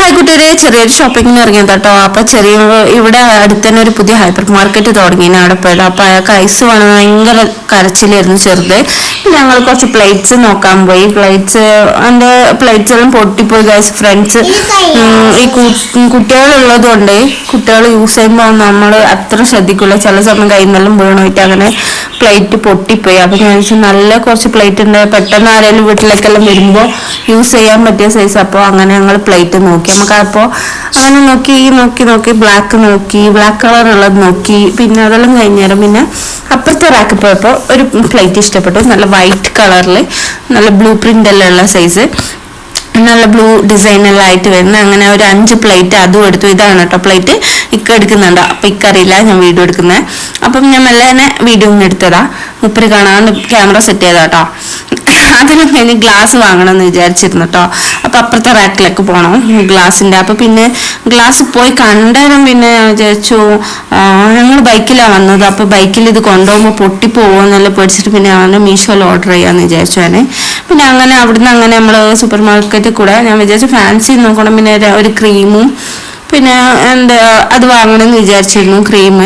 Hi കുട്ടികളെ ചെറിയൊരു ഷോപ്പിങ്ങിന് ഇറങ്ങിയത് കേട്ടോ. അപ്പൊ ചെറിയ ഇവിടെ അടുത്ത് തന്നെ ഒരു പുതിയ ഹൈപ്പർ മാർക്കറ്റ് തുടങ്ങി അവിടെ പോയത്. അപ്പൊ അയാൾക്ക് ഐസ് വേണം ഭയങ്കര കരച്ചിലായിരുന്നു ചെറുത്. പിന്നെ ഞങ്ങൾ കുറച്ച് പ്ലേറ്റ്സ് നോക്കാൻ പോയി. പ്ലേറ്റ്സ് എന്റെ പ്ലേറ്റ്സ് എല്ലാം പൊട്ടിപ്പോയി ഗൈസ് ഫ്രണ്ട്സ് ഈ കുട്ടികളുള്ളത് കൊണ്ട് കുട്ടികൾ യൂസ് ചെയ്യുമ്പോൾ നമ്മൾ അത്ര ശ്രദ്ധിക്കില്ല ചില സമയം കയ്യിൽ നിന്നെല്ലാം വീണോയിട്ട് അങ്ങനെ പ്ലേറ്റ് പൊട്ടിപ്പോയി. അപ്പൊ ഞാൻ വെച്ചാൽ നല്ല കുറച്ച് പ്ലേറ്റ് ഉണ്ട്. പെട്ടെന്ന് ആരെങ്കിലും വീട്ടിലേക്കെല്ലാം വരുമ്പോൾ യൂസ് ചെയ്യാൻ പറ്റിയ സൈസ് അപ്പോൾ അങ്ങനെ ഞങ്ങൾ പ്ലേറ്റ് നോക്കി. നമുക്ക് അപ്പോൾ അങ്ങനെ നോക്കി നോക്കി നോക്കി ബ്ലാക്ക് നോക്കി ബ്ലാക്ക് കളർ ഉള്ളത് നോക്കി പിന്നെ അതെല്ലാം കഴിഞ്ഞേരം പിന്നെ അപ്പുറത്തെ റാക്ക് പോയപ്പോൾ ഒരു പ്ലേറ്റ് ഇഷ്ടപ്പെട്ടു. നല്ല വൈറ്റ് കളറിൽ നല്ല ബ്ലൂ പ്രിന്റ് എല്ലാം ഉള്ള സൈസ് നല്ല ബ്ലൂ ഡിസൈൻ എല്ലാം ആയിട്ട് വരുന്ന അങ്ങനെ ഒരു അഞ്ച് പ്ലേറ്റ് അതും എടുത്തു. ഇതാണ് കേട്ടോ പ്ലേറ്റ് ഇക്ക എടുക്കുന്നുണ്ട്. അപ്പൊ ഇക്കറിയില്ല ഞാൻ വീഡിയോ എടുക്കുന്നത് അപ്പം ഞാൻ മെല്ലെ വീഡിയോ ഒന്ന് എടുത്തതാ. മുപ്പര് കാണാൻ ക്യാമറ സെറ്റ് ചെയ്താട്ടോ അതിന് കഴിഞ്ഞ് ഗ്ലാസ് വാങ്ങണം എന്ന് വിചാരിച്ചിരുന്നു കേട്ടോ അപ്പൊ അപ്പുറത്തെ റാക്കിലേക്ക് പോണം ഗ്ലാസിന്റെ അപ്പൊ പിന്നെ ഗ്ലാസ് പോയി കണ്ടേരം പിന്നെ വിചാരിച്ചു ഞങ്ങൾ ബൈക്കിലാണ് വന്നത്. അപ്പൊ ബൈക്കിൽ ഇത് കൊണ്ടുപോകുമ്പോൾ പൊട്ടിപ്പോകുമെന്നല്ല പേടിച്ചിട്ട് പിന്നെ അങ്ങനെ മീഷോയിൽ ഓർഡർ ചെയ്യാന്ന് വിചാരിച്ചു ഞാൻ പിന്നെ അങ്ങനെ അവിടുന്ന് അങ്ങനെ നമ്മൾ സൂപ്പർ മാർക്കറ്റിൽ കൂടെ ഞാൻ വിചാരിച്ചു ഫാൻസി നോക്കണം. പിന്നെ ഒരു ക്രീമും പിന്നെ എന്താ അത് വാങ്ങണമെന്ന് വിചാരിച്ചിരുന്നു ക്രീം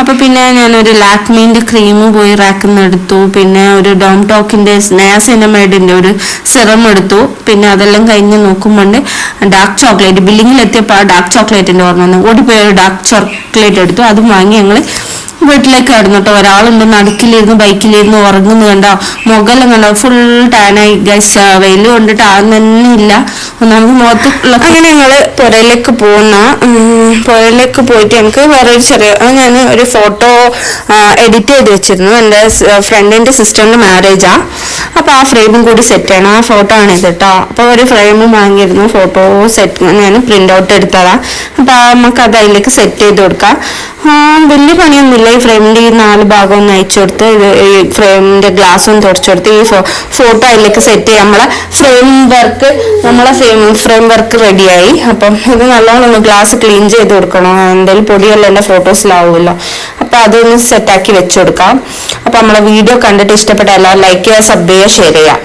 അപ്പോൾ പിന്നെ ഞാനൊരു ലാക്മീന്റെ ക്രീം പോയി റാക്കിൽ നിന്ന് എടുത്തു. പിന്നെ ഒരു ഡോം ടോക്കിന്റെ സ്നേഹസിനമൈഡിന്റെ ഒരു സിറം എടുത്തു. പിന്നെ അതെല്ലാം കഴിഞ്ഞ് നോക്കുമ്പോണ്ട് ഡാർക്ക് ചോക്ലേറ്റ് ബില്ലിങ്ങിൽ എത്തിയപ്പോൾ ആ ഡാർക്ക് ചോക്ലേറ്റിന്റെ ഓർമ്മ വന്നു. ഓടിപ്പോയി ഒരു ഡാർക്ക് ചോക്ലേറ്റ് എടുത്തു. അതും വാങ്ങി ഞങ്ങൾ വീട്ടിലേക്ക് ആയിരുന്നു കേട്ടോ ഒരാളുണ്ട് നടുക്കിലിരുന്ന് ബൈക്കിലിരുന്ന് ഉറങ്ങുന്നു കണ്ടോ? മുഖം കണ്ടോ? ഫുൾ ടാനായി ഗൈസ് വെയിൽ കൊണ്ടിട്ട് ആകുന്ന ഇല്ല. ഒന്നാമത് മുഖത്ത് അങ്ങനെ ഞങ്ങൾ പുരയിലേക്ക് പോകുന്ന പുരയിലേക്ക് പോയിട്ട് എനിക്ക് വേറെ ഒരു ചെറിയ ഞാൻ ഒരു ഫോട്ടോ എഡിറ്റ് ചെയ്ത് വെച്ചിരുന്നു. എന്റെ ഫ്രണ്ടിന്റെ സിസ്റ്ററിന്റെ മാരേജാ. അപ്പോൾ ആ ഫ്രെയിമും കൂടി സെറ്റ് ചെയ്യണം. ആ ഫോട്ടോ ആണ് ഇത് കേട്ടോ അപ്പൊ ഒരു ഫ്രെയിമും വാങ്ങിയിരുന്നു. ഫോട്ടോ സെറ്റ് ഞാൻ പ്രിന്റ് ഔട്ട് എടുത്തതാ. അപ്പൊ നമുക്ക് അത് അതിലേക്ക് സെറ്റ് ചെയ്ത് കൊടുക്കാം. വലിയ പണിയൊന്നുമില്ല. ഈ ഫ്രെയിമിന്റെ ഈ നാല് ഭാഗം ഒന്ന് അയച്ചു കൊടുത്ത് ഇത് ഈ ഫ്രെയിമിന്റെ ഗ്ലാസ് ഒന്ന് തുടച്ചു കൊടുത്ത് ഈ ഫോട്ടോ അതിലേക്ക് സെറ്റ് ചെയ്യാം. നമ്മളെ ഫ്രെയിം വർക്ക് നമ്മളെ ഫ്രെയിം ഫ്രെയിം വർക്ക് റെഡിയായി അപ്പം ഇത് നല്ലോണം ഒന്ന് ഗ്ലാസ് ക്ലീൻ ചെയ്ത് കൊടുക്കണം. എന്തെങ്കിലും പൊടിയെല്ലാം എന്റെ ഫോട്ടോസിലാവുമല്ലോ അപ്പൊ അതൊന്ന് സെറ്റാക്കി വെച്ചു കൊടുക്കാം. അപ്പൊ നമ്മളെ വീഡിയോ കണ്ടിട്ട് ഇഷ്ടപ്പെട്ട എല്ലാവരും ലൈക്ക് ചെയ്യുക സബ് ചെയ്യുക ഷെയർ ചെയ്യുക.